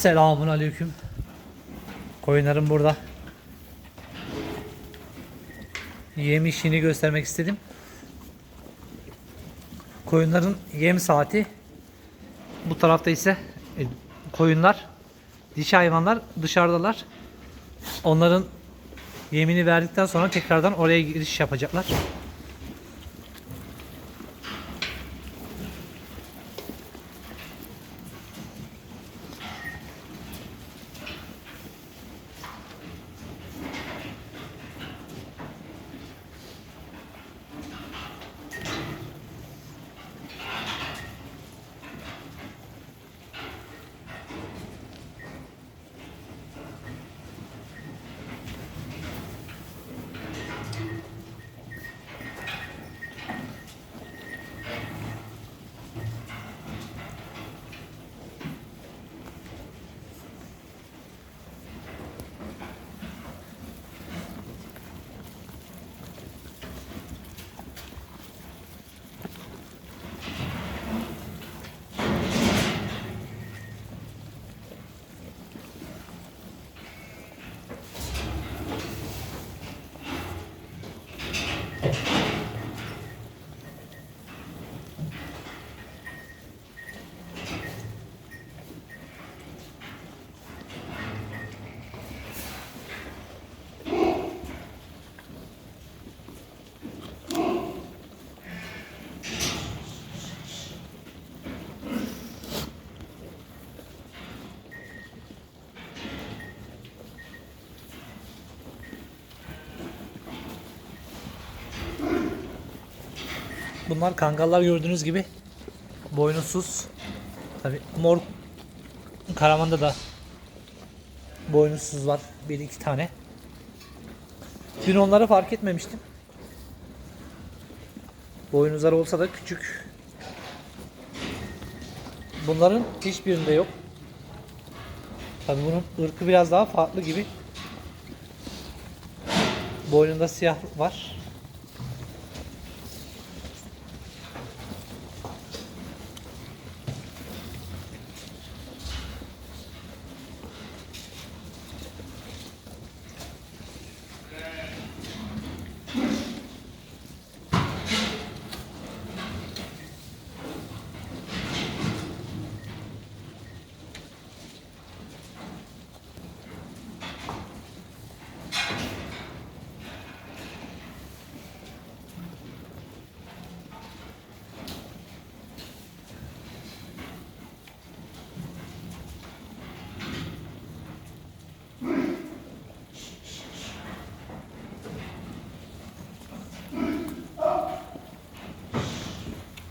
Selamun aleyküm. Koyunlarım burada. Yem işini göstermek istedim. Koyunların yem saati. Bu tarafta ise e, koyunlar, dişi hayvanlar dışarıdalar. Onların yemini verdikten sonra tekrardan oraya giriş yapacaklar. Bunlar kangallar gördüğünüz gibi boynuzsuz. Tabi mor karamanda da boynuzsuz var. Bir iki tane. Dün onları fark etmemiştim. Boynuzlar olsa da küçük. Bunların hiçbirinde yok. Tabi bunun ırkı biraz daha farklı gibi. Boynunda siyah var.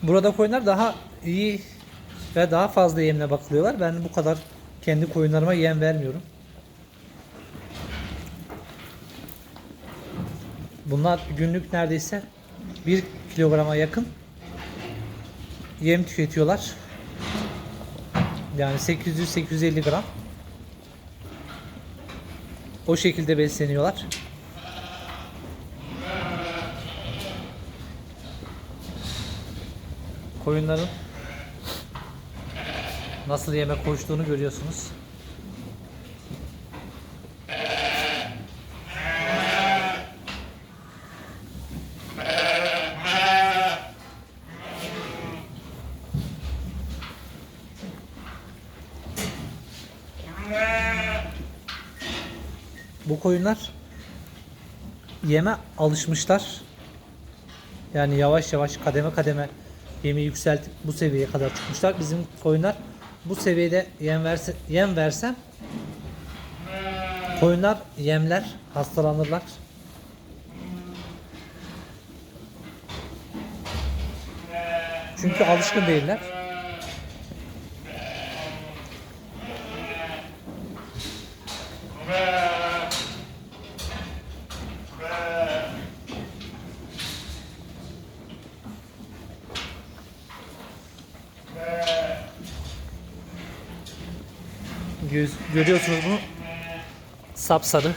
Burada koyunlar daha iyi ve daha fazla yemle bakılıyorlar. Ben bu kadar kendi koyunlarıma yem vermiyorum. Bunlar günlük neredeyse 1 kilograma yakın yem tüketiyorlar. Yani 800-850 gram. O şekilde besleniyorlar. Koyunların nasıl yemek koştuğunu görüyorsunuz. Bu koyunlar yeme alışmışlar. Yani yavaş yavaş kademe kademe yemi yükseltip bu seviyeye kadar çıkmışlar. Bizim koyunlar bu seviyede yem verse, yem versem koyunlar yemler, hastalanırlar. Çünkü alışkın değiller. Göz, görüyorsunuz bunu. Sapsarı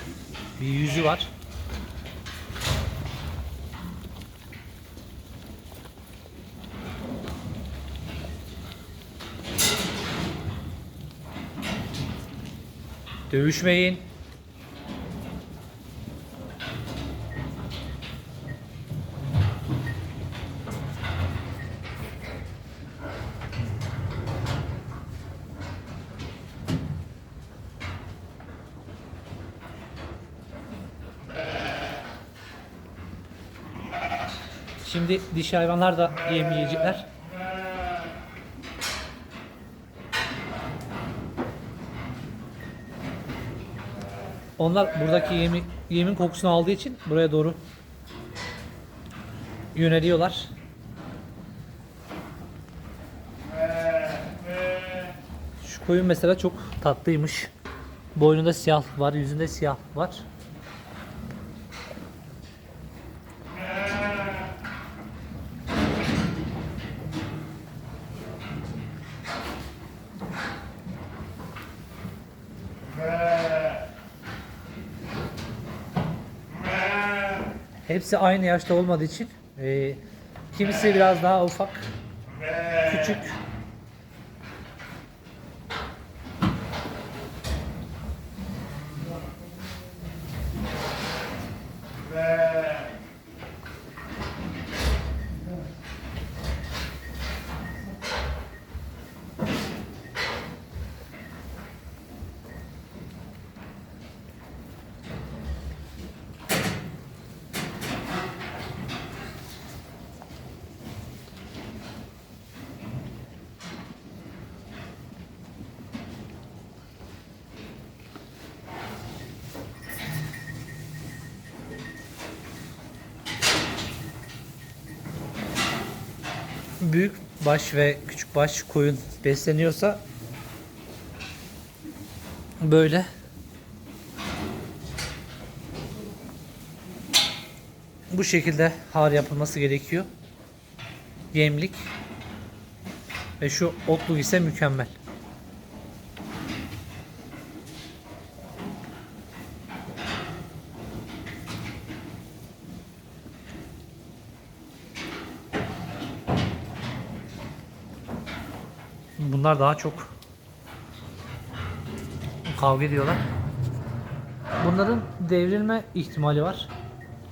bir yüzü var. Dövüşmeyin. Şimdi dişi hayvanlar da yem yiyecekler. Onlar buradaki yemi, yemin kokusunu aldığı için buraya doğru yöneliyorlar. Şu koyun mesela çok tatlıymış. Boynunda siyah var, yüzünde siyah var. Hepsi aynı yaşta olmadığı için e, kimisi biraz daha ufak, küçük. Büyük baş ve küçük baş koyun besleniyorsa böyle bu şekilde har yapılması gerekiyor. Yemlik ve şu otluk ise mükemmel. Bunlar daha çok kavga ediyorlar. Bunların devrilme ihtimali var.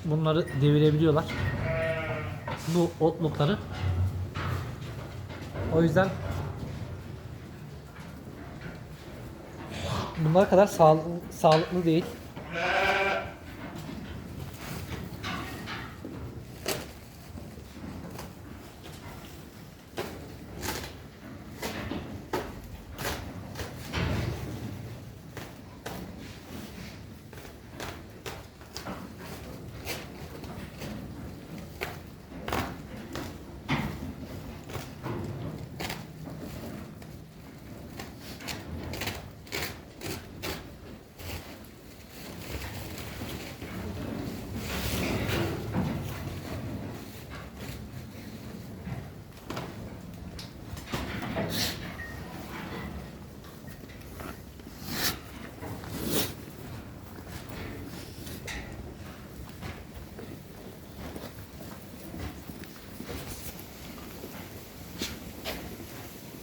Bunları devirebiliyorlar. Bu otlukları. O yüzden bunlar kadar sağlıklı, sağlıklı değil.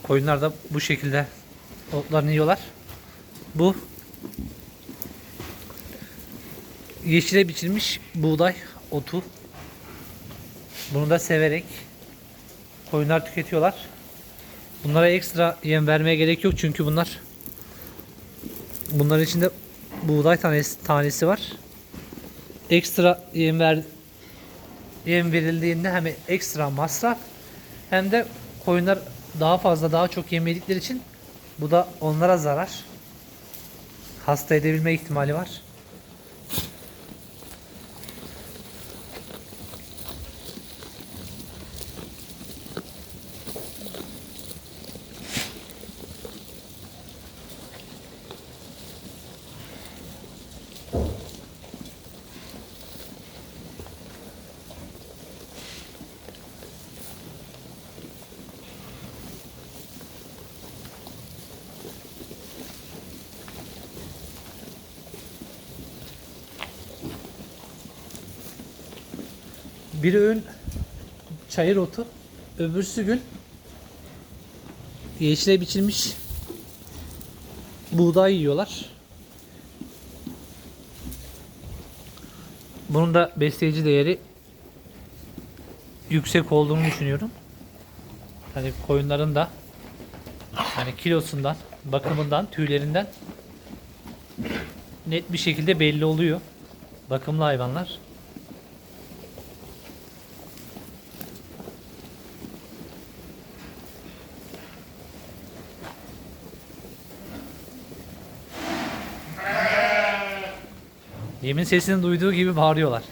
Koyunlar da bu şekilde otlarını yiyorlar. Bu yeşile biçilmiş buğday otu. Bunu da severek koyunlar tüketiyorlar. Bunlara ekstra yem vermeye gerek yok çünkü bunlar bunların içinde buğday tanesi, tanesi var. Ekstra yem ver yem verildiğinde hem ekstra masraf hem de koyunlar daha fazla daha çok yem yedikleri için bu da onlara zarar. Hasta edebilme ihtimali var. Bir öğün çayır otu, öbürsü gün yeşile biçilmiş buğday yiyorlar. Bunun da besleyici değeri yüksek olduğunu düşünüyorum. Hani koyunların da yani kilosundan, bakımından, tüylerinden net bir şekilde belli oluyor. Bakımlı hayvanlar. Yemin sesini duyduğu gibi bağırıyorlar.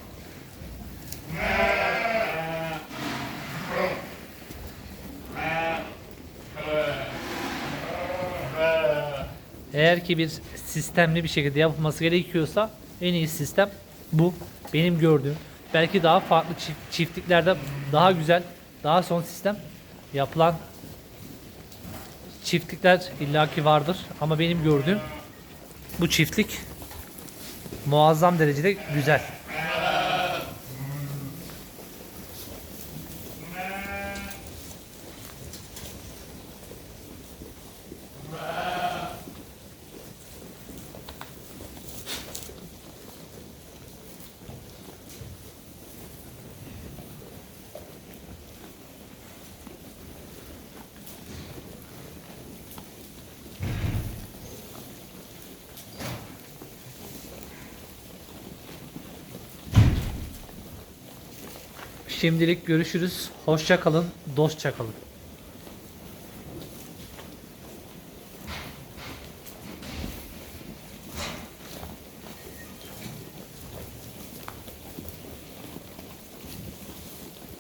Eğer ki bir sistemli bir şekilde yapılması gerekiyorsa en iyi sistem bu. Benim gördüğüm. Belki daha farklı çift- çiftliklerde daha güzel, daha son sistem yapılan çiftlikler illaki vardır. Ama benim gördüğüm bu çiftlik muazzam derecede güzel. Şimdilik görüşürüz. Hoşça kalın, dostça kalın.